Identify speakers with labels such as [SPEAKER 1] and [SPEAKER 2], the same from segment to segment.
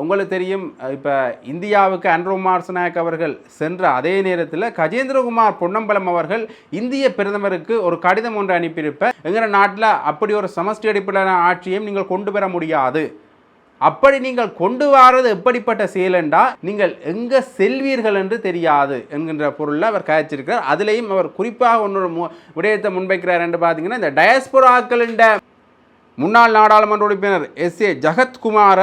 [SPEAKER 1] உங்களுக்கு தெரியும் இப்போ இந்தியாவுக்கு அன்ரோமார் நாயக் அவர்கள் சென்ற அதே நேரத்தில் கஜேந்திரகுமார் பொன்னம்பலம் அவர்கள் இந்திய பிரதமருக்கு ஒரு கடிதம் ஒன்று அனுப்பியிருப்ப எங்கள் நாட்டில் அப்படி ஒரு சமஷ்டி அடிப்படையிலான ஆட்சியையும் நீங்கள் கொண்டு வர முடியாது. அப்படி நீங்கள் கொண்டு வாரது எப்படிப்பட்ட செயலண்டா நீங்கள் எங்கே செல்வீர்கள் என்று தெரியாது என்கின்ற பொருளில் அவர் காய்ச்சிருக்கிறார். அதுலேயும் அவர் குறிப்பாக ஒன்று மு விடயத்தை முன்வைக்கிறார் என்று பார்த்தீங்கன்னா இந்த டயஸ்பொராக்கள் முன்னாள் நாடாளுமன்ற உறுப்பினர் எஸ் ஏ ஜகத்குமார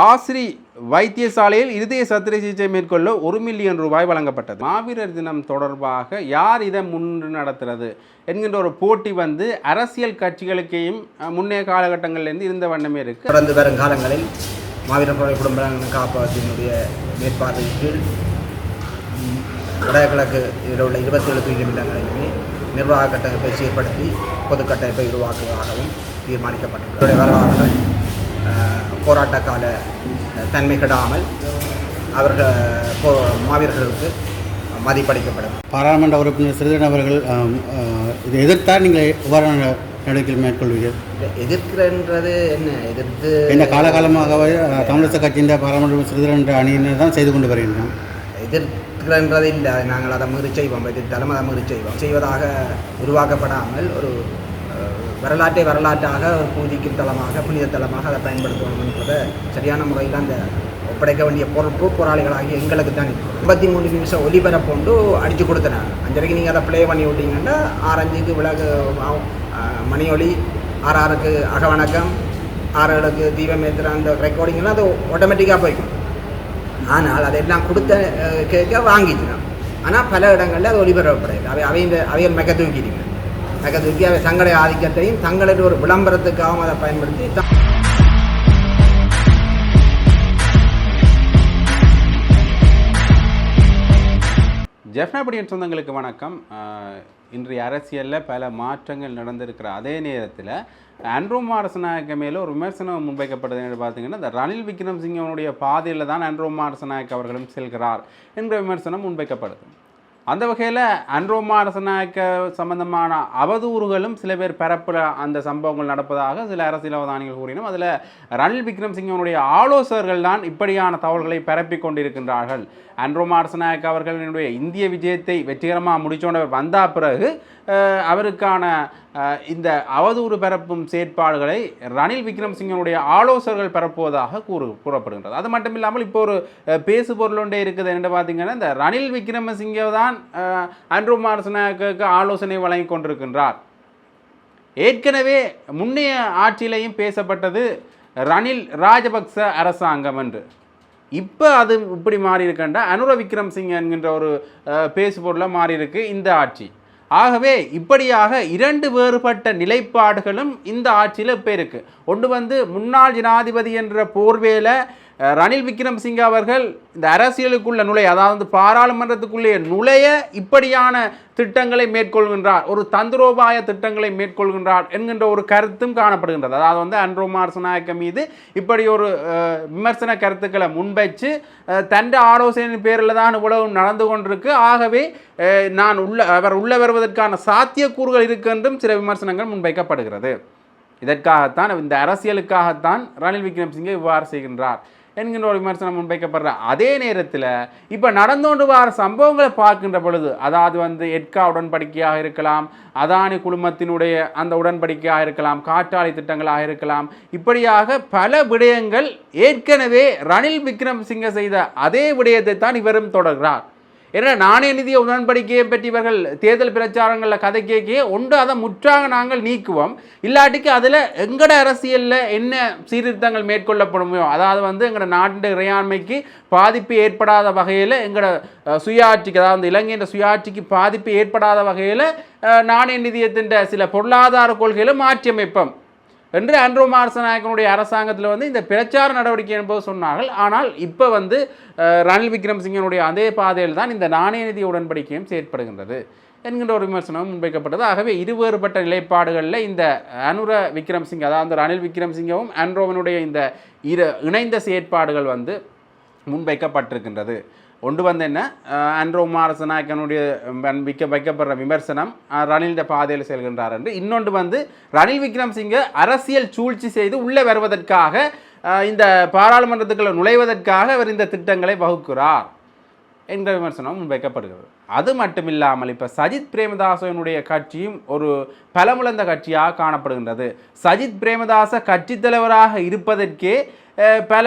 [SPEAKER 1] ஆசிரி வைத்தியசாலையில் இருதய சத்திர சிகிச்சை மேற்கொள்ள ஒரு மில்லியன் ரூபாய் வழங்கப்பட்டது. மாவீரர் தினம் தொடர்பாக யார் இதை முன் நடத்துறது என்கின்ற ஒரு போட்டி வந்து அரசியல் கட்சிகளுக்கையும் முன்னைய காலகட்டங்களிலிருந்து இருந்த வண்ணமே இருக்கு.
[SPEAKER 2] தொடர்ந்து வரும் காலங்களில் மாவீரர் படை குடும்ப காப்பகத்தினுடைய மேற்பார்வையின் கீழ் வடகிழக்கு இதில் உள்ள இருபத்தேழு தூய்மை இடங்களிலுமே நிர்வாக கட்டமைப்பை சீர்படுத்தி பொது கட்டமைப்பை உருவாக்குவதாகவும் தீர்மானிக்கப்பட்டது வரலாறுகள் போராட்ட கால தன்மை கெடாமல் அவர்கள் மாவீரர்களுக்கு மதிப்பளிக்கப்படும்.
[SPEAKER 3] பாராளுமன்ற உறுப்பினர் சிறிதரன் அவர்கள் இதை எதிர்த்தால் நீங்கள் எவ்வாறு நடவடிக்கை மேற்கொள்வீர்கள்?
[SPEAKER 2] எதிர்க்கிறன்றது என்ன? எதிர்த்து
[SPEAKER 3] இந்த காலகாலமாகவே தமிழக கட்சியின் பாராளுமன்ற என்ற அணியினர் தான் செய்து கொண்டு வருகின்றோம்
[SPEAKER 2] எதிர்க்கிறன்றது இல்லை. நாங்கள் அதை மீறி செய்வோம். எதிர்த்தாலும் அதை மீறி செய்வோம். செய்வதாக உருவாக்கப்படாமல் ஒரு வரலாற்றை வரலாற்றாக ஒரு பூஜைக்கும் தளமாக புனித தளமாக அதை பயன்படுத்தணும்ன்றதை சரியான முறையில் அந்த ஒப்படைக்க வேண்டிய பொறுப்பு போராளிகளாகி எங்களுக்கு தான் ஐம்பத்தி மூணு நிமிஷம் ஒலிபரப்புண்டு அடித்து கொடுத்தேன் அஞ்சரைக்கு நீங்கள் அதை ப்ளே பண்ணி விட்டீங்கன்னா ஆரஞ்சுக்கு விலகு மணியொலி ஆறு ஆறுக்கு அகவணக்கம் ஆறு ஏழுக்கு தீபம் ஏற்றுற அந்த ரெக்கார்டிங்லாம் அது ஆட்டோமேட்டிக்காக போய்க்கும். ஆனால் அதெல்லாம் கொடுத்த கேட்க வாங்கிச்சிடும் ஆனால் பல இடங்களில் அது ஒளிபரப்பப்படையாது அவை அவை இந்த அவைகள் மெக்க தூக்கிடுங்க மெக்க தூக்கி அவை தங்களுடைய ஆதிக்கத்தையும் தங்களுடைய ஒரு விளம்பரத்துக்காகவும் அதை பயன்படுத்தி ஜெஃப்னாபடியின்
[SPEAKER 1] ஜெஃப்னாபடியன் சொந்தங்களுக்கு வணக்கம். இன்றைய அரசியலில் பல மாற்றங்கள் நடந்திருக்கிற அதே நேரத்தில் ஆண்ட்ரூ மாரசநாயக்க மேலே ஒரு விமர்சனம் முன்வைக்கப்படுது என்று பார்த்தீங்கன்னா இந்த ரணில் விக்ரம்சிங்கனுடைய பாதையில் தான் ஆண்ட்ரூ மாரசநாயக் அவர்களும் செல்கிறார் என்ற விமர்சனம் முன்வைக்கப்படுது. அந்த வகையில் அன்ரோ மாரசநாயக்க சம்பந்தமான அவதூறுகளும் சில பேர் பரப்புற அந்த சம்பவங்கள் நடப்பதாக சில அரசியல் அவதானிகள் கூறினோம். அதில் ரணில் விக்ரம்சிங்கனுடைய ஆலோசகர்கள் தான் இப்படியான தகவல்களை பரப்பி கொண்டிருக்கின்றார்கள். அன்ரோ அரசநாயக்க அவர்களினுடைய இந்திய விஜயத்தை வெற்றிகரமாக முடிச்சோண்டவர் வந்த பிறகு அவருக்கான இந்த அவதூறு பரப்பும் செயற்பாடுகளை ரணில் விக்ரம்சிங்கனுடைய ஆலோசகர்கள் பரப்புவதாக கூறு கூறப்படுகின்றது. அது மட்டும் இல்லாமல் இப்போ ஒரு பேசு பொருள் ஒன்றே இருக்குது. என்று பார்த்தீங்கன்னா இந்த ரணில் விக்ரமசிங்கே தான் அஹ், மார்சனாக்கு ஆலோசனை வழங்கி கொண்டிருக்கின்றார். ஏற்கனவே முன்னைய ஆட்சியிலையும் பேசப்பட்டது ரணில் ராஜபக்ச அரசாங்கம் என்று. இப்போ அது இப்படி மாறி இருக்கண்டா அனுர விக்ரம் சிங் என்கின்ற ஒரு அஹ், பேசுபொருளாக மாறி இருக்கு இந்த ஆட்சி. ஆகவே இப்படியாக இரண்டு வேறுபட்ட நிலைப்பாடுகளும் இந்த ஆட்சியில் இப்போ இருக்குது ஒன்று வந்து முன்னாள் ஜனாதிபதி என்ற போர்வேல ரணில் விக்ரம்சிங்க அவர்கள் இந்த அரசியலுக்குள்ள நுழைய அதாவது பாராளுமன்றத்துக்குள்ளே நுழைய இப்படியான திட்டங்களை மேற்கொள்கின்றார் ஒரு தந்திரோபாய திட்டங்களை மேற்கொள்கின்றார் என்கின்ற ஒரு கருத்தும் காணப்படுகின்றது. அதாவது வந்து அன்ரோ மார்சநாயக்க மீது இப்படி ஒரு விமர்சன கருத்துக்களை முன்வைச்சு அஹ், ஆலோசனையின் பேரில் தான் இவ்வளவு நடந்து கொண்டிருக்கு. ஆகவே நான் உள்ள அவர் உள்ள வருவதற்கான சாத்தியக்கூறுகள் இருக்கு என்றும் சில விமர்சனங்கள் முன்வைக்கப்படுகிறது. இதற்காகத்தான் இந்த அரசியலுக்காகத்தான் ரணில் விக்ரம்சிங்கே இவ்வாறு செய்கின்றார். என்கின்ற ஒரு விமர்சனம் முன்வைக்கப்படுற அதே நேரத்தில் இப்போ நடந்தோண்டு வார வர சம்பவங்களை பார்க்கின்ற பொழுது அதாவது வந்து எட்கா உடன்படிக்கையாக இருக்கலாம் அதானி குழுமத்தினுடைய அந்த உடன்படிக்கையாக இருக்கலாம் காற்றாலை திட்டங்களாக இருக்கலாம் இப்படியாக பல விடயங்கள் ஏற்கனவே ரணில் விக்ரம்சிங்க செய்த அதே விடயத்தை தான் இவரும் தொடர்கிறார். ஏன்னா நாணய நிதிய உடன்படிக்கையை பற்றி இவர்கள் தேர்தல் பிரச்சாரங்களில் கதை கேட்க ஒன்று அதை முற்றாக நாங்கள் நீக்குவோம். இல்லாட்டிக்கு அதில் எங்கட அரசியலில் என்ன சீர்திருத்தங்கள் மேற்கொள்ளப்படுமோ அதாவது வந்து எங்களோட நாட்டின் இறையாண்மைக்கு பாதிப்பு ஏற்படாத வகையில் எங்களோட சுயாட்சிக்கு அதாவது இலங்கையின் சுயாட்சிக்கு பாதிப்பு ஏற்படாத வகையில் நாணய நிதியத்தின் சில பொருளாதார கொள்கைகளை மாற்றியமைப்போம். என்று அன்ரோ மாரசநாயக்கனுடைய அரசாங்கத்தில் வந்து இந்த பிரச்சார நடவடிக்கை என்பது சொன்னார்கள். ஆனால் இப்போ வந்து ரணில் விக்ரம்சிங்கனுடைய அதே பாதையில் தான் இந்த நாணய நிதி உடன்படிக்கையும் செயற்படுகின்றது என்கின்ற ஒரு விமர்சனம் முன்வைக்கப்பட்டது. ஆகவே இருவேறுபட்ட நிலைப்பாடுகளில் இந்த அனுர விக்ரம்சிங் அதாவது ரணில் விக்ரம்சிங்கவும் அன்ரோவனுடைய இந்த இரு இணைந்த செயற்பாடுகள் வந்து முன்வைக்கப்பட்டிருக்கின்றது. ஒன்று வந்து என்ன? ஆண்ட்ரோ அன்ரோ மாரசநாயக்கனுடைய வைக்க வைக்கப்படுற விமர்சனம் ரணிலிட பாதையில் செல்கின்றார் என்று. இன்னொன்று வந்து ரணில் விக்ரம்சிங்க அரசியல் சூழ்ச்சி செய்து உள்ளே வருவதற்காக இந்த பாராளுமன்றத்துக்குள்ள நுழைவதற்காக அவர் இந்த திட்டங்களை வகுக்கிறார் என்ற விமர்சனம் முன்வைக்கப்படுகிறது அது மட்டுமில்லாமல் இப்போ சஜித் பிரேமதாசனுடைய கட்சியும் ஒரு பலமுழந்த கட்சியாக காணப்படுகின்றது. சஜித் பிரேமதாச கட்சித் தலைவராக இருப்பதற்கே பல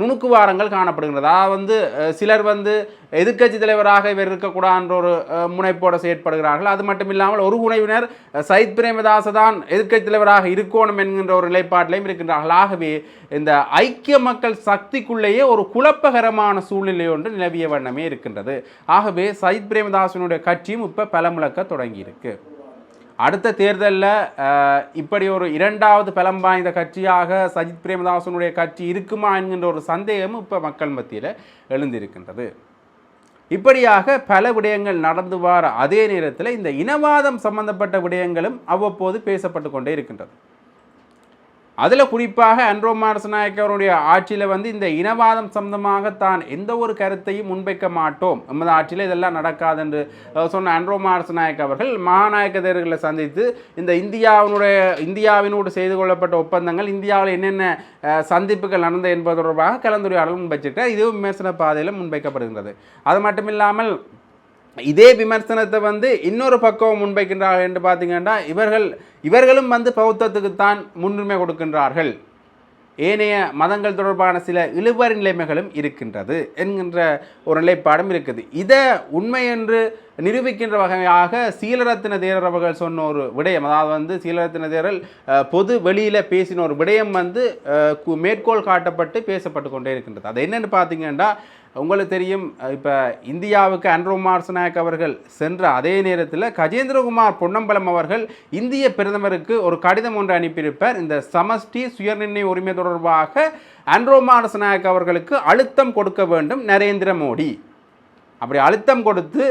[SPEAKER 1] நுணுக்குவாரங்கள் காணப்படுகின்றது. அதாவது வந்து சிலர் வந்து எதிர்க்கட்சி தலைவராக இவர் இருக்கக்கூடாதுன்ற ஒரு முனைப்போடு செயற்படுகிறார்கள். அது மட்டும் இல்லாமல் ஒரு முனைவினர் சயித் பிரேமதாச தான் எதிர்க்கட்சி தலைவராக இருக்கணும் என்கின்ற ஒரு நிலைப்பாட்டிலையும் இருக்கின்றார்கள். ஆகவே இந்த ஐக்கிய மக்கள் சக்திக்குள்ளேயே ஒரு குழப்பகரமான சூழ்நிலை ஒன்று நிலவிய வண்ணமே இருக்கின்றது. ஆகவே சயித் பிரேமதாசனுடைய கட்சியும் இப்போ பலமுழக்க தொடங்கியிருக்கு. அடுத்த தேர்தலில் இப்படி ஒரு இரண்டாவது பலம் வாய்ந்த கட்சியாக சஜித் பிரேமதாசனுடைய கட்சி இருக்குமா என்கின்ற ஒரு சந்தேகமும் இப்போ மக்கள் மத்தியில் எழுந்திருக்கின்றது. இப்படியாக பல விடயங்கள் நடந்து வர அதே நேரத்தில் இந்த இனவாதம் சம்பந்தப்பட்ட விடயங்களும் அவ்வப்போது பேசப்பட்டு கொண்டே இருக்கின்றது. அதில் குறிப்பாக அன்ரோ மாரசநாயக்க அவருடைய ஆட்சியில் வந்து இந்த இனவாதம் சம்பந்தமாக தான் எந்த ஒரு கருத்தையும் முன்வைக்க மாட்டோம். நமது ஆட்சியில் இதெல்லாம் நடக்காது என்று சொன்ன அன்ரோ மாரசநாயக்க அவர்கள் மகாநாயக்க தேர்தல்களை சந்தித்து இந்த இந்தியாவினுடைய இந்தியாவினோடு செய்து கொள்ளப்பட்ட ஒப்பந்தங்கள் இந்தியாவில் என்னென்ன சந்திப்புகள் நடந்தது என்பது தொடர்பாக கலந்துரையாடல் முன்வைச்சிருக்கார் இதுவும் விமர்சன பாதையில் முன்வைக்கப்படுகின்றது. அது மட்டுமில்லாமல் இதே விமர்சனத்தை வந்து இன்னொரு பக்கம் முன்வைக்கின்றார்கள் என்று பார்த்தீங்கன்னா இவர்கள் இவர்களும் வந்து பௌத்தத்துக்குத்தான் முன்னுரிமை கொடுக்கின்றார்கள். ஏனைய மதங்கள் தொடர்பான சில இழுபறி நிலைமைகளும் இருக்கின்றது என்கின்ற ஒரு நிலைப்பாடும் இருக்குது. இதை உண்மை என்று நிரூபிக்கின்ற வகையாக சீலரத்தின தேரர் அவர்கள் சொன்ன ஒரு விடயம் அதாவது வந்து சீலரத்ன தேரல் பொது வெளியில் பேசின ஒரு விடயம் வந்து மேற்கோள் காட்டப்பட்டு பேசப்பட்டு கொண்டே இருக்கின்றது. அது என்னென்னு பார்த்தீங்கன்னா உங்களுக்கு தெரியும் இப்போ இந்தியாவுக்கு அன்ரோ மார்சநாயக் அவர்கள் சென்ற அதே நேரத்தில் கஜேந்திரகுமார் பொன்னம்பலம் அவர்கள் இந்திய பிரதமருக்கு ஒரு கடிதம் ஒன்று அனுப்பியிருப்பார். இந்த சமஷ்டி சுயநிர்ணய உரிமை தொடர்பாக அன்ரோ மார்சநாயக் அவர்களுக்கு அழுத்தம் கொடுக்க வேண்டும் நரேந்திர மோடி. அப்படி அழுத்தம் கொடுத்து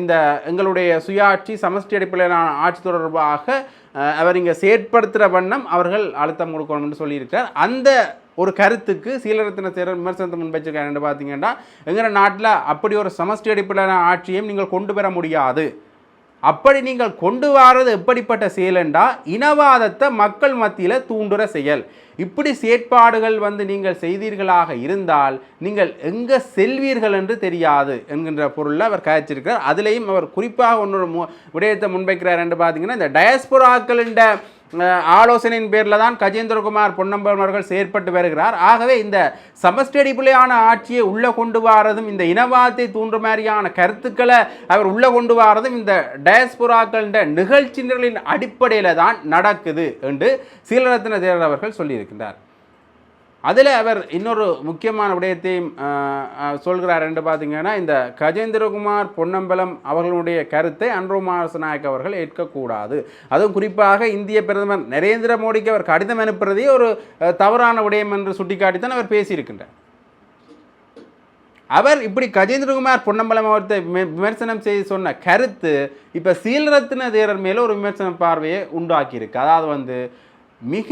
[SPEAKER 1] இந்த எங்களுடைய சுயாட்சி சமஷ்டி அடிப்படையிலான ஆட்சி தொடர்பாக அவர் இங்கே செயற்படுத்துகிற வண்ணம் அவர்கள் அழுத்தம் கொடுக்கணும்னு சொல்லியிருக்கார் அந்த ஒரு கருத்துக்கு சீலரத்தின சேரர் விமர்சனத்தை முன்வச்சிருக்காரு பார்த்தீங்கன்னா எங்கள் நாட்டில் அப்படி ஒரு சமஷ்டி அடிப்படையிலான ஆட்சியையும் நீங்கள் கொண்டு வர முடியாது. அப்படி நீங்கள் கொண்டு வர்றது எப்படிப்பட்ட செயல் என்றால் இனவாதத்தை மக்கள் மத்தியில் தூண்டுற செயல். இப்படி செயற்பாடுகள் வந்து நீங்கள் செய்தீர்களாக இருந்தால் நீங்கள் எங்கே செல்வீர்கள் என்று தெரியாது என்கின்ற பொருளில் அவர் கதைச்சிருக்கிறார் அதுலேயும் அவர் குறிப்பாக ஒன்னொரு மு விடயத்தை முன்வைக்கிறார் என்று பார்த்தீங்கன்னா இந்த டயஸ்பொராக்களின் ஆலோசனையின் பேரில் தான் கஜேந்திரகுமார் பொன்னம்பலம் அவர்கள் செயற்பட்டு வருகிறார். ஆகவே இந்த சமஷ்டி அடிப்படையான ஆட்சியை உள்ளே கொண்டு வாரதும் இந்த இனவாதத்தை தூண்டுற மாதிரியான கருத்துக்களை அவர் உள்ளே கொண்டு வாரதும் இந்த டயஸ்புராக்கள் நிகழ்ச்சி நிரலின் அடிப்படையில் தான் நடக்குது என்று சீலரத்ன தேரர் அவர்கள் சொல்லியிருக்கின்றார். அதில் அவர் இன்னொரு முக்கியமான விடயத்தையும் சொல்கிறார் என்று பார்த்தீங்கன்னா இந்த கஜேந்திரகுமார் பொன்னம்பலம் அவர்களுடைய கருத்தை அன்ரோமாச நாயக் அவர்கள் ஏற்கக்கூடாது. அதுவும் குறிப்பாக இந்திய பிரதமர் நரேந்திர மோடிக்கு அவர் கடிதம் அனுப்புறதே ஒரு தவறான விடயம் என்று சுட்டிக்காட்டித்தான் அவர் பேசியிருக்கின்றார். அவர் இப்படி கஜேந்திரகுமார் பொன்னம்பலம் அவர்த்தை விமர்சனம் செய்து சொன்ன கருத்து இப்போ சீலரத்ன தேரர் மேலே ஒரு விமர்சன பார்வையை உண்டாக்கியிருக்கு. அதாவது வந்து மிக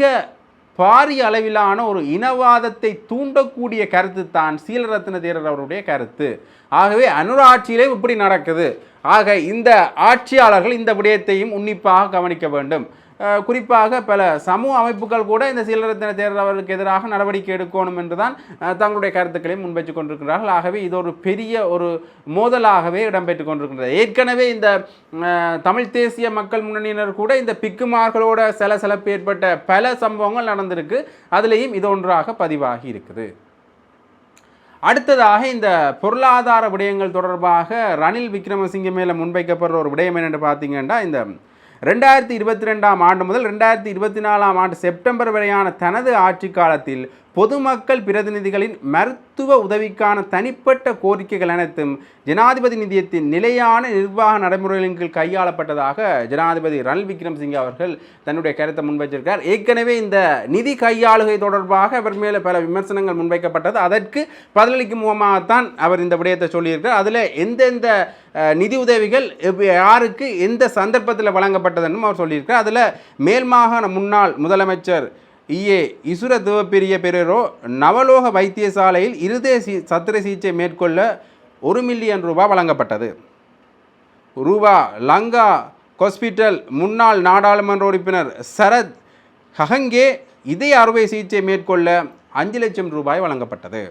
[SPEAKER 1] பாரிய அளவிலான ஒரு இனவாதத்தை தூண்டக்கூடிய கருத்து தான் சீலரத்ன தேரர் அவருடைய கருத்து. ஆகவே அனுர ஆட்சியிலே இப்படி நடக்குது. ஆக இந்த ஆட்சியாளர்கள் இந்த விடயத்தையும் உன்னிப்பாக கவனிக்க வேண்டும். குறிப்பாக பல சமூக அமைப்புகள் கூட இந்த சீலரத்தின தேரர் அவர்களுக்கு எதிராக நடவடிக்கை எடுக்கணும் என்று தான் தங்களுடைய கருத்துக்களை முன்வைத்துக் கொண்டிருக்கிறார்கள். ஆகவே இது ஒரு பெரிய ஒரு மோதலாகவே இடம்பெற்றுக் கொண்டிருக்கின்றது. ஏற்கனவே இந்த தமிழ் தேசிய மக்கள் முன்னணியினர் கூட இந்த பிக்குமார்களோட சலசலப்பு ஏற்பட்ட பல சம்பவங்கள் நடந்திருக்கு. அதுலேயும் இது ஒன்றாக பதிவாகி இருக்குது. அடுத்ததாக இந்த பொருளாதார விடயங்கள் தொடர்பாக ரணில் விக்ரமசிங்க மேலே முன்வைக்கப்படுற ஒரு விடயம் என்னென்னு பார்த்தீங்கன்னா இந்த ரெண்டாயிரத்தி இருபத்தி ரெண்டாம் ஆண்டு முதல் ரெண்டாயிரத்தி இருபத்தி நாலாம் ஆண்டு செப்டம்பர் வரையான தனது ஆட்சி காலத்தில் பொதுமக்கள் பிரதிநிதிகளின் மருத்துவ உதவிக்கான தனிப்பட்ட கோரிக்கைகள் அனைத்தும் ஜனாதிபதி நிதியத்தின் நிலையான நிர்வாக நடைமுறைகளின் கீழ் கையாளப்பட்டதாக ஜனாதிபதி ரணில் விக்ரமசிங்கே அவர்கள் தன்னுடைய கருத்தை முன்வைச்சிருக்கார் ஏற்கனவே இந்த நிதி கையாளுகை தொடர்பாக அவர் மேலே பல விமர்சனங்கள் முன்வைக்கப்பட்டது. அதற்கு பதிலளிக்கும் முகமாகத்தான் அவர் இந்த விடயத்தை சொல்லியிருக்கார் அதில் எந்தெந்த நிதி உதவிகள் யாருக்கு எந்த சந்தர்ப்பத்தில் வழங்கப்பட்டதுன்னு அவர் சொல்லியிருக்கார் அதில் மேல் மாகாண முன்னாள் முதலமைச்சர் இஏ இசுர தேவப்பிரிய பெரேரோ நவலோக வைத்தியசாலையில் இருதய சி சத்திர சிகிச்சை மேற்கொள்ள ஒரு மில்லியன் ரூபாய் வழங்கப்பட்டது. ரூபா லங்கா ஹாஸ்பிட்டல் முன்னாள் நாடாளுமன்ற உறுப்பினர் சரத் ஹகங்கே இதய அறுவை சிகிச்சை மேற்கொள்ள அஞ்சு லட்சம் ரூபாய் வழங்கப்பட்டது.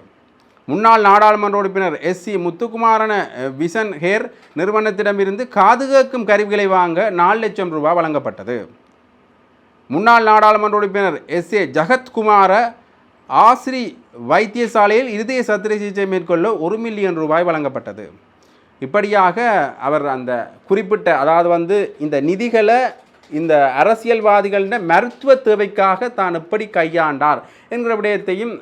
[SPEAKER 1] முன்னாள் நாடாளுமன்ற உறுப்பினர் S C Muthukumaran Vision Hear நிறுவனத்திடமிருந்து காது கேட்கும் கருவிகளை வாங்க நாலு லட்சம் ரூபாய் வழங்கப்பட்டது. முன்னாள் நாடாளுமன்ற உறுப்பினர் எஸ் ஏ ஜகத்குமார ஆஸ்ரி வைத்தியசாலையில் இருதய சத்திரை சிகிச்சை மேற்கொள்ள ஒரு மில்லியன் ரூபாய் வழங்கப்பட்டது. இப்படியாக அவர் அந்த குறிப்பிட்ட அதாவது வந்து இந்த நிதிகளை இந்த அரசியல்வாதிகளின் மருத்துவ தேவைக்காக தான் எப்படி கையாண்டார் என்கிற விடயத்தையும்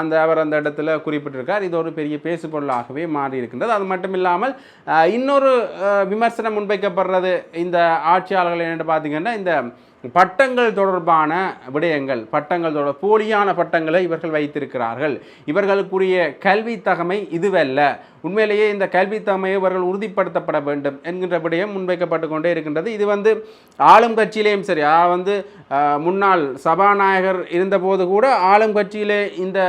[SPEAKER 1] அந்த அவர் அந்த இடத்துல குறிப்பிட்டிருக்கார். இது ஒரு பெரிய பேசுபொருளாகவே மாறி இருக்கின்றது அது மட்டும் இல்லாமல் இன்னொரு விமர்சனம் முன்வைக்கப்படுறது இந்த ஆட்சியாளர்கள் என்னென்னு பார்த்தீங்கன்னா இந்த பட்டங்கள் தொடர்பான விடயங்கள் பட்டங்கள் தொடர் போலியான பட்டங்களை இவர்கள் வைத்திருக்கிறார்கள். இவர்களுக்குரிய கல்வி தகமை இதுவல்ல. உண்மையிலேயே இந்த கல்வி தகமையை இவர்கள் உறுதிப்படுத்தப்பட வேண்டும் என்கின்ற விடயம் முன்வைக்கப்பட்டு கொண்டே இருக்கின்றது. இது வந்து ஆளும் கட்சியிலேயும் சரி வந்து முன்னாள் சபாநாயகர் இருந்தபோது கூட ஆளும் கட்சியிலே இந்த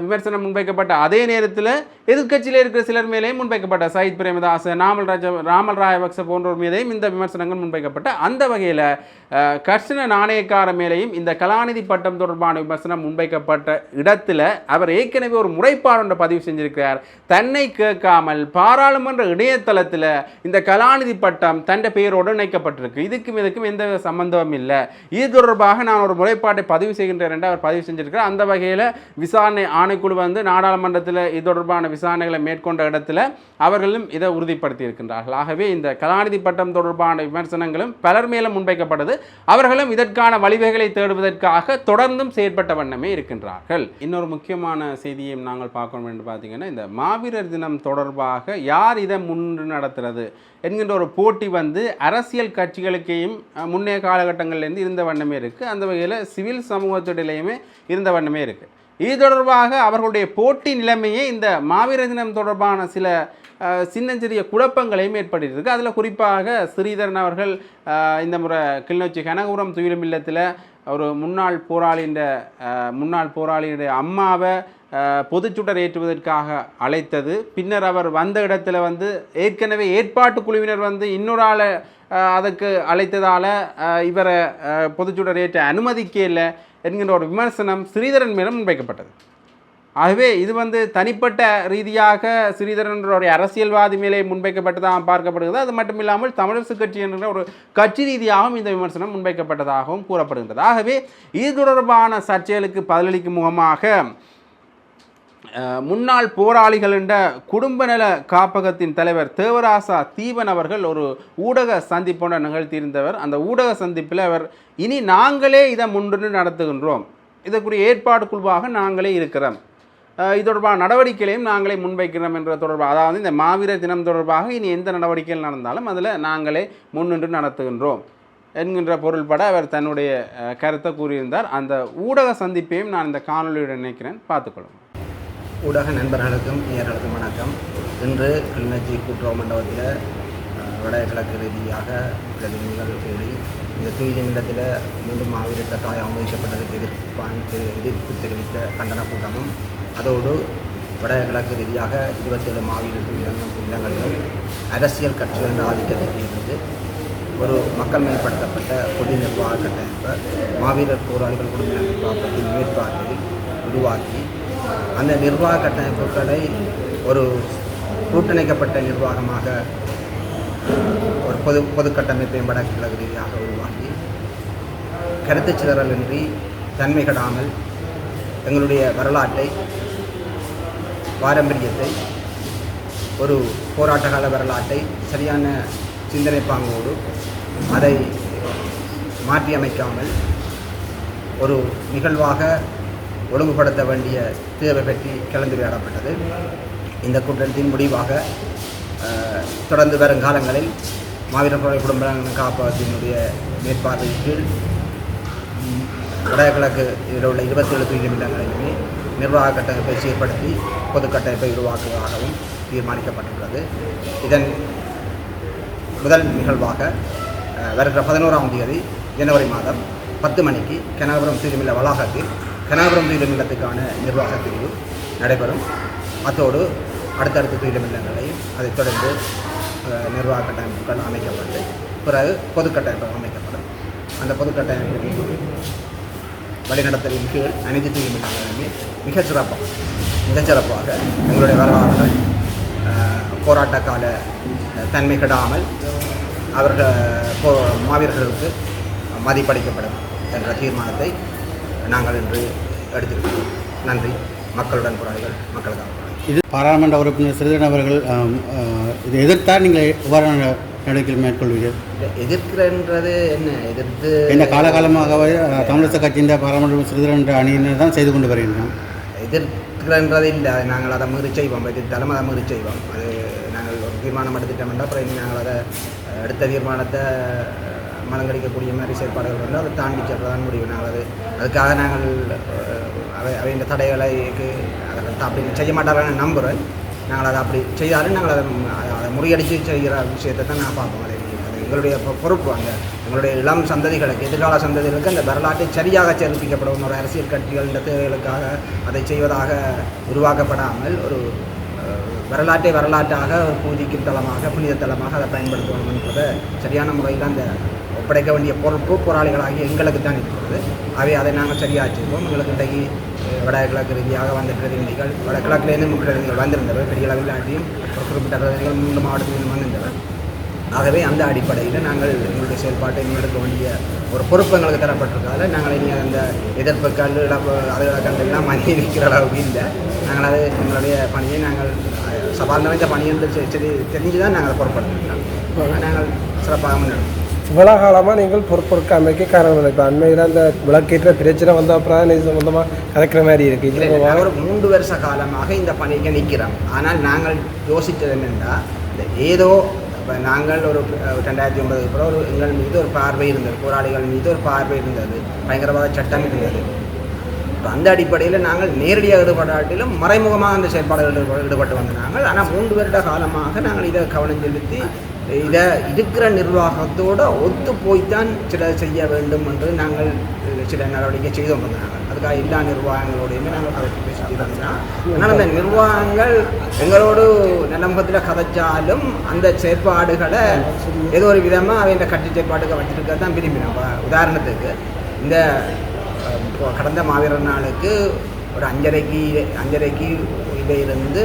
[SPEAKER 1] விமர்சனம் முன்வைக்கப்பட்ட அதே நேரத்தில் எதிர்க்கட்சியில் இருக்கிற சிலர் மேலேயும் முன்வைக்கப்பட்ட சயித் பிரேமதாஸ் நாமல் ராஜ ராமல் ராயபக்ச போன்றோர் மீதையும் இந்த விமர்சனங்கள் முன்வைக்கப்பட்ட அந்த வகையில் கர்ஷன நாணயக்கார மேலேயும் இந்த கலாநிதி பட்டம் தொடர்பான விமர்சனம் முன்வைக்கப்பட்ட இடத்துல அவர் ஏற்கனவே ஒரு முறைப்பாடு ஒன்றை பதிவு செஞ்சிருக்கிறார். தன்னை கேட்காமல் பாராளுமன்ற இணையதளத்தில் இந்த கலாநிதி பட்டம் தன் பெயரோடு இணைக்கப்பட்டிருக்கு. இதுக்கும் இதுக்கும் எந்த சம்பந்தமும் இல்லை. இது தொடர்பாக நான் ஒரு முறைப்பாட்டை பதிவு செய்கின்றேன் என்று அவர் பதிவு செஞ்சிருக்கிறார். அந்த வகையில் விசாரணை ஆணைக்குழு வந்து நாடாளுமன்றத்தில் இது தொடர்பான விசாரணைகளை மேற்கொண்ட இடத்துல அவர்களும் இதை உறுதிப்படுத்தி இருக்கின்றார்கள் ஆகவே இந்த கலாநிதி பட்டம் தொடர்பான விமர்சனங்களும் பலர் மேலும் முன்வைக்கப்பட்டது. அவர்களும் இதற்கான வழிவகைகளை தேடுவதற்காக தொடர்ந்தும் செயற்பட்ட வண்ணமே இருக்கின்றார்கள். இன்னொரு முக்கியமான செய்தியையும் நாங்கள் பார்க்கணும் என்று பார்த்தீங்கன்னா இந்த மாவீரர் தினம் தொடர்பாக யார் இதை முன் நடத்துறது என்கின்ற ஒரு போட்டி வந்து அரசியல் கட்சிகளுக்கையும் முன்னைய காலகட்டங்கள்லேருந்து இருந்த வண்ணமே இருக்குது அந்த வகையில் சிவில் சமூகத்திடையிலையுமே இருந்த வண்ணமே இருக்குது இது தொடர்பாக அவர்களுடைய போட்டி நிலைமையே இந்த மாவீரர் தினம் தொடர்பான சில சின்னஞ்சிறிய குழப்பங்களையும் ஏற்படுத்தியிருக்கு. அதில் குறிப்பாக ஸ்ரீதரன் அவர்கள் இந்த முறை கிளிநொச்சி கனகபுரம் துயிலும் இல்லத்தில் ஒரு முன்னாள் போராளின்ற முன்னாள் போராளியுடைய அம்மாவை பொதுச்சுடர் ஏற்றுவதற்காக அழைத்தது. பின்னர் அவர் வந்த இடத்துல வந்து ஏற்கனவே ஏற்பாட்டு குழுவினர் வந்து இன்னொரு ஆளை அதுக்கு அழைத்ததால் இவரை பொதுச்சுடர் ஏற்ற அனுமதிக்கல என்கின்ற ஒரு விமர்சனம் ஸ்ரீதரன் மேலும் முன்வைக்கப்பட்டது. ஆகவே இது வந்து தனிப்பட்ட ரீதியாக ஸ்ரீதரன் என்ற ஒரு அரசியல்வாதி மேலே முன்வைக்கப்பட்டதாக பார்க்கப்படுகிறது. அது மட்டும் இல்லாமல் தமிழரசு கட்சி என்ற ஒரு கட்சி ரீதியாகவும் இந்த விமர்சனம் முன்வைக்கப்பட்டதாகவும் கூறப்படுகின்றது. ஆகவே இது தொடர்பான சர்ச்சைகளுக்கு பதிலளிக்கும் முகமாக முன்னாள் போராளிகள் என்ற குடும்ப நல காப்பகத்தின் தலைவர் தேவராசா தீபன் அவர்கள் ஒரு ஊடக சந்திப்போட நிகழ்த்தியிருந்தவர். அந்த ஊடக சந்திப்பில் அவர் இனி நாங்களே இதை முன்னின்று நடத்துகின்றோம். இதற்குரிய ஏற்பாடு குழுவாக நாங்களே இருக்கிறோம். இது தொடர்பான நடவடிக்கைகளையும் நாங்களே முன்வைக்கிறோம் என்ற தொடர்பாக அதாவது இந்த மாவீரர் தினம் தொடர்பாக இனி எந்த நடவடிக்கைகள் நடந்தாலும் அதில் நாங்களே முன்னின்று நடத்துகின்றோம் என்கின்ற பொருள்பட அவர் தன்னுடைய கருத்தை கூறியிருந்தார். அந்த ஊடக சந்திப்பையும் நான் இந்த காணொலியுடன் நினைக்கிறேன் பார்த்துக்கொள்ளுங்கள்.
[SPEAKER 2] ஊடக நண்பர்களுக்கும் நேயர்களுக்கும் வணக்கம். இன்று கிளிநொச்சி கூட்டுறவு மண்டபத்தில் வடகிழக்கு ரீதியாக பிரதிநிதிகள் கூடி இந்த தூய நிலத்தில் மீண்டும் மாவீரர் தாய் அனுமதிக்கப்பட்டதற்கு எதிர்ப்பு எதிர்ப்பு தெரிவித்த கண்டன கூட்டமும் அதோடு வடகிழக்கு ரீதியாக இருபத்தேழு மாவீரர்கள் இறங்கும் இல்லங்களிலும் அரசியல் கட்சிகளின் ஆதிக்கத்தில் இருந்து ஒரு மக்கள் மேம்படுத்தப்பட்ட பொது நிர்வாக கட்டமைப்பை மாவீரர் போராளிகள் குடும்ப நிர்வாகத்தின் மேற்பார்வையில் உருவாக்கி அந்த நிர்வாக கட்டமைப்புகளை ஒரு கூட்டணிக்கப்பட்ட நிர்வாகமாக ஒரு பொது பொது கட்டமைப்பை வடகிழக்கு ரீதியாக உருவாக்கி கருத்து சிதறலின்றி தன்மை கெடாமல் எங்களுடைய வரலாற்றை பாரம்பரியத்தை ஒரு போராட்டகால வரலாற்றை சரியான சிந்தனை பாங்கோடு அதை மாற்றியமைக்காமல் ஒரு நிகழ்வாக ஒழுங்குபடுத்த வேண்டிய தேவை பற்றி கலந்துரையாடப்பட்டது இந்த கூட்டத்தின் முடிவாக தொடர்ந்து வரும் காலங்களில் மாவீரர் புரட்சி குடும்ப காப்பகத்தினுடைய மேற்பார்வையின் கீழ் வடகிழக்கு இதில் உள்ள இருபத்தேழு தூய்மை இல்லங்களிலுமே நிர்வாக கட்டமைப்பை சீர்படுத்தி பொது கட்டமைப்பை உருவாக்குவதாகவும் தீர்மானிக்கப்பட்டுள்ளது. இதன் முதல் நிகழ்வாக வருகிற பதினோராம் தேதி ஜனவரி மாதம் பத்து மணிக்கு கனகபுரம் தூய்மில்ல வளாகத்தில் கனகபுரம் இல்லத்துக்கான நிர்வாக பிரிவு நடைபெறும். அத்தோடு அடுத்தடுத்த தூய்மில்லங்களையும் அதைத் தொடர்ந்து நிர்வாக கட்டமைப்புகள் அமைக்கப்பட்டு பிறகு பொது கட்டமைப்பு அமைக்கப்படும். அந்த பொது கட்டமைப்பு வழிநடத்தலின் கீழ் அனைத்து தீர்வு இல்லங்களுமே மிகச்சிறப்பாக மிகச்சிறப்பாக எங்களுடைய வரலாறுகள் போராட்ட கால தன்மை கெடாமல் அவர்கள் போ- மாவீரர்களுக்கு மதிப்பளிக்கப்படும் என்ற தீர்மானத்தை நாங்கள் இன்று எடுத்திருக்கிறோம். நன்றி. மக்களுடன் போராளிகள் மக்களுக்கான போராளிகள்
[SPEAKER 3] இது பாராளுமன்ற உறுப்பினர் சிறிதரன் அவர்கள் இதை எதிர்த்தால் நீங்கள் எவ்வாறான நடவடிக்கைகள் மேற்கொள்வீர்கள்?
[SPEAKER 2] எதிர்க்கிறன்றது என்ன? எதிர்த்து
[SPEAKER 3] இந்த காலகாலமாகவே ஆ, தமிழரசு கட்சியின் பாராளுமன்ற என்ற அணியினர் தான் செய்து கொண்டு வருகின்றோம்
[SPEAKER 2] எதிர்க்கிறன்றது இல்லை. நாங்கள் அதை மீறி செய்வோம். எதிர்த்தாலும் அதை மீறி செய்வோம். அது நாங்கள் ஒரு தீர்மானம் எடுத்துட்டோம்னா அப்புறம் நாங்கள் அதை எடுத்த தீர்மானத்தை மலங்கடிக்கக்கூடிய மாதிரி செயற்பாடுகள் வந்து அதை தாண்டி செல்றதான் முடிவு நல்லது அதுக்காக நாங்கள் அவை அவை அவையின் தடைகளை அதை அப்படி செய்ய மாட்டார்கள் நம்புகிறேன் நாங்கள் அதை அப்படி செய்தாலும் நாங்கள் அதை அதை- முறியடித்து செய்கிற விஷயத்தை தான் நான் பார்ப்போம். அதை அது எங்களுடைய பொ- பொறுப்பு. அந்த எங்களுடைய இளம் சந்ததிகளுக்கு எதிர்கால சந்ததிகளுக்கு அந்த வரலாற்றை சரியாக சேர்ப்பிக்கப்படும் ஒரு அரசியல் கட்சிகள் இந்த தேவைகளுக்காக அதை செய்வதாக உருவாக்கப்படாமல் ஒரு வரலாற்றை வரலாற்றாக ஒரு பூஜிக்கும் தளமாக புனித தளமாக அதை பயன்படுத்தணும் என்பதை சரியான முறையில் அந்த ஒப்படைக்க வேண்டிய பொறுப்பு போராளிகளாகி எங்களுக்கு தான் இருக்கிறது. அவை அதை நாங்கள் சரியாக செய்வோம் எங்களுக்கு இன்றைக்கு வடகிழக்கு ரீதியாக வந்த பிரதிநிதிகள் வடகிழக்கிலேருந்து பிரதிநிதிகள் வந்திருந்தவர் பெரிய அளவில் ஆட்டியும் ஒரு குறிப்பிட்ட பிரதிநிதிகள் மூன்று மாவட்டத்திலும் வந்திருந்தவர் ஆகவே அந்த அடிப்படையில் நாங்கள் எங்களுடைய செயல்பாட்டை முன்னெடுக்க வேண்டிய ஒரு பொறுப்பு எங்களுக்கு தரப்பட்டிருக்கால நாங்கள் இனி அந்த எதிர்ப்புகள் இழப்பு அதுகளை கண்டெல்லாம் மணி நிற்கிற அளவுக்கு இல்லை. நாங்கள் அது எங்களுடைய பணியை நாங்கள் சவால் நிறைந்த பணி என்று தெரிஞ்சு தான் நாங்கள் பொறுப்படுத்திருக்கோம் நாங்கள் சிறப்பாக முன்னெடுப்போம்.
[SPEAKER 4] இவ்வளோ காலமாக நீங்கள் அமைக்க காரணம் இல்லை. இப்போ அண்மையில் அந்த விளக்கேற்ற பிரச்சனை வந்த அப்புறம் தான் இது சம்மந்தமாக மாதிரி இருக்குது
[SPEAKER 2] இதில் நாங்கள் ஒரு மூன்று வருஷ காலமாக இந்த பணிக்கு நிற்கிறோம் ஆனால் நாங்கள் யோசித்தது என்னென்னா இந்த ஏதோ இப்போ நாங்கள் ஒரு ரெண்டாயிரத்தி ஒன்பதுக்கு அப்புறம் ஒரு எங்கள் மீது ஒரு பார்வை இருந்தது. போராளிகள் மீது ஒரு பார்வை இருந்தது. பயங்கரவாத சட்டம் இருந்தது. இப்போ அந்த அடிப்படையில் நாங்கள் நேரடியாக ஈடுபடாட்டிலும் மறைமுகமாக அந்த செயற்பாடுகள் ஈடுபட்டு வந்த நாங்கள். ஆனால் மூன்று வருட காலமாக நாங்கள் இதை கவனம் செலுத்தி இதை இருக்கிற நிர்வாகத்தோடு ஒத்து போய்த்தான் சில செய்ய வேண்டும் என்று நாங்கள் சில நடவடிக்கை செய்து கொண்டிருந்தாங்க நாங்கள். அதுக்காக எல்லா நிர்வாகங்களோடையுமே நாங்கள் கதைச்சு பேசிட்டு ஆனால் அந்த நிர்வாகங்கள் எங்களோடு நல்ல முகத்தில் கதைச்சாலும் அந்த செயற்பாடுகளை ஏதோ ஒரு விதமாக அவங்க கட்சி செயற்பாடுகள் வச்சிருக்க தான் விரும்பினோம். உதாரணத்துக்கு இந்த கடந்த மாவீரர் நாளுக்கு ஒரு அஞ்சரைக்கு அஞ்சரைக்கு இதிலிருந்து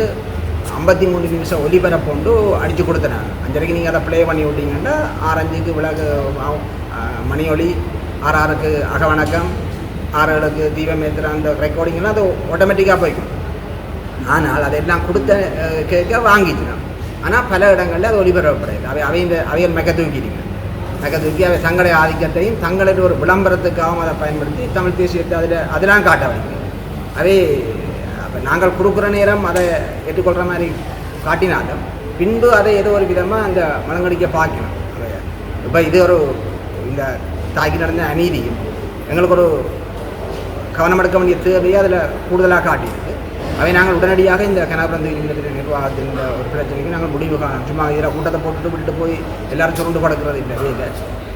[SPEAKER 2] ஐம்பத்தி மூணு நிமிஷம் ஒலிபரப்புண்டு அடித்து கொடுத்தனாங்க அஞ்சரைக்கு நீங்கள் அதை ப்ளே பண்ணி விட்டீங்கன்னா ஆரஞ்சுக்கு விளக்கு மணி ஒலி ஆறு ஆறுக்கு அகவணக்கம் ஆறு ஏழுக்கு தீபம் ஏற்றுற அந்த ரெக்கார்டிங்லாம் அது ஆட்டோமேட்டிக்காக போய்க்கும். ஆனால் அதெல்லாம் கொடுத்த கேட்க வாங்கிச்சிடும் ஆனால் பல இடங்களில் அது ஒளிபரப்பப்படாது. அவை அவை இந்த அவைகள் மெக்க தூக்கிடுங்க. மெக்க தூக்கி அவை தங்களுடைய ஆதிக்கத்தையும் தங்களுடைய ஒரு விளம்பரத்துக்காகவும் அதை பயன்படுத்தி தமிழ் தேசியத்தை அதில் அதெல்லாம் காட்ட வைக்கணும் அவை அப்போ நாங்கள் கொடுக்குற நேரம் அதை ஏற்றுக்கொள்கிற மாதிரி காட்டினாலும் பின்பு அதை ஏதோ ஒரு விதமாக அந்த மலங்கடிக்க பார்க்கணும் இப்போ இது ஒரு இந்த தாக்கி நடந்த அநீதியும் எங்களுக்கு ஒரு கவனம் எடுக்க வேண்டிய தேவையை அதில் கூடுதலாக காட்டியிருக்கு. அவை நாங்கள் உடனடியாக இந்த கனகபுரம் நிலையத்தின் நிர்வாகத்தின் இந்த ஒரு பிரச்சனைக்கு நாங்கள் முடிவு காணோம் சும்மா இதில் கூட்டத்தை போட்டுட்டு விட்டுட்டு போய் எல்லாரும் சுருண்டு படுக்கிறது இல்லை இல்லை.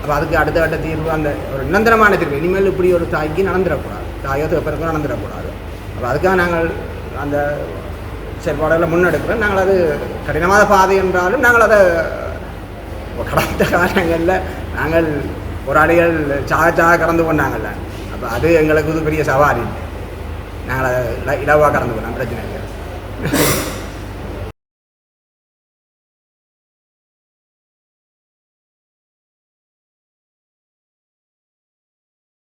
[SPEAKER 2] அப்போ அதுக்கு அடுத்த கட்ட தீர்வு அந்த ஒரு நிரந்தரமான தீர்வு. இனிமேல் இப்படி ஒரு தாய்க்கு நடந்துடக்கூடாது. தாயோ பிறகு நடந்துடக்கூடாது. அப்போ அதுக்காக நாங்கள் அந்த செயல்பாடுகளை முன்னெடுக்கிறோம். நாங்கள் அது கடினமான பாதை என்றாலும் நாங்கள் அதை கடந்த காலங்களில் நாங்கள் போராளிகள் சாகச்சாக சாக கடந்து கொண்டாங்கல்ல அப்போ அது எங்களுக்கு பெரிய சவால். இல்லை நாங்கள் அதை இலவாக கடந்து கொண்டோம் பிரச்சனை இல்லை.